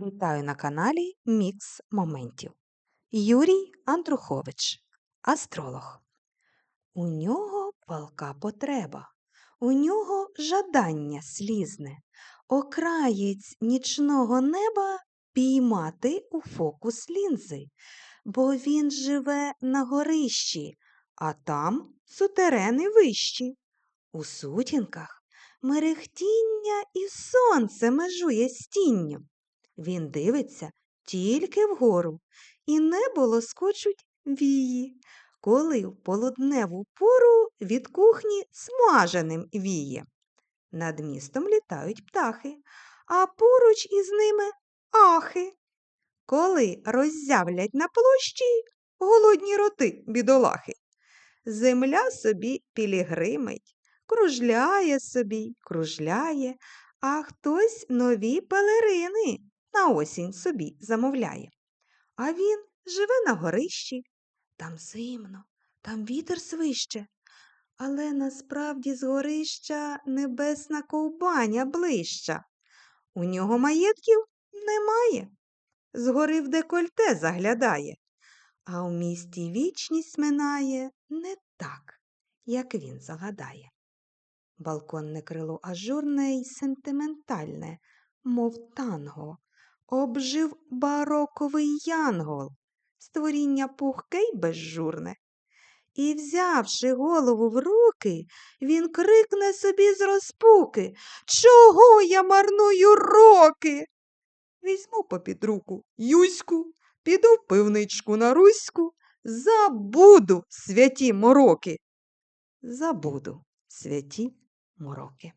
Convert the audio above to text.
Вітаю на каналі Мікс Моментів. Юрій Андрухович, астролог. У нього палка потреба, у нього жадання слізне, окраєць нічного неба піймати у фокус лінзи, бо він живе на горищі, а там сутерени вищі. У сутінках мерехтіння і сонце межує з тінню. Він дивиться тільки вгору, і небо лоскочуть вії, коли в полудневу пору від кухні смаженим віє. Над містом літають птахи, а поруч із ними ахи. Коли роззявлять на площі голодні роти бідолахи. Земля собі пілігримить, кружляє собі, кружляє, а хтось нові пелерини на осінь собі замовляє. А він живе на горищі, там зимно, там вітер свище. Але насправді з горища небесна ковбаня ближча. У нього маєтків немає. Згори в декольте заглядає, а в місті вічність минає не так, як він загадає. Балконне крило ажурне й сентиментальне, мов танго, обжив бароковий янгол, створіння пухке й безжурне. І, взявши голову в руки, він крикне собі з розпуки Чого я марную роки? Візьму попід руку Юську, піду в пивничку на Руську, забуду святі мороки. Забуду святі мороки.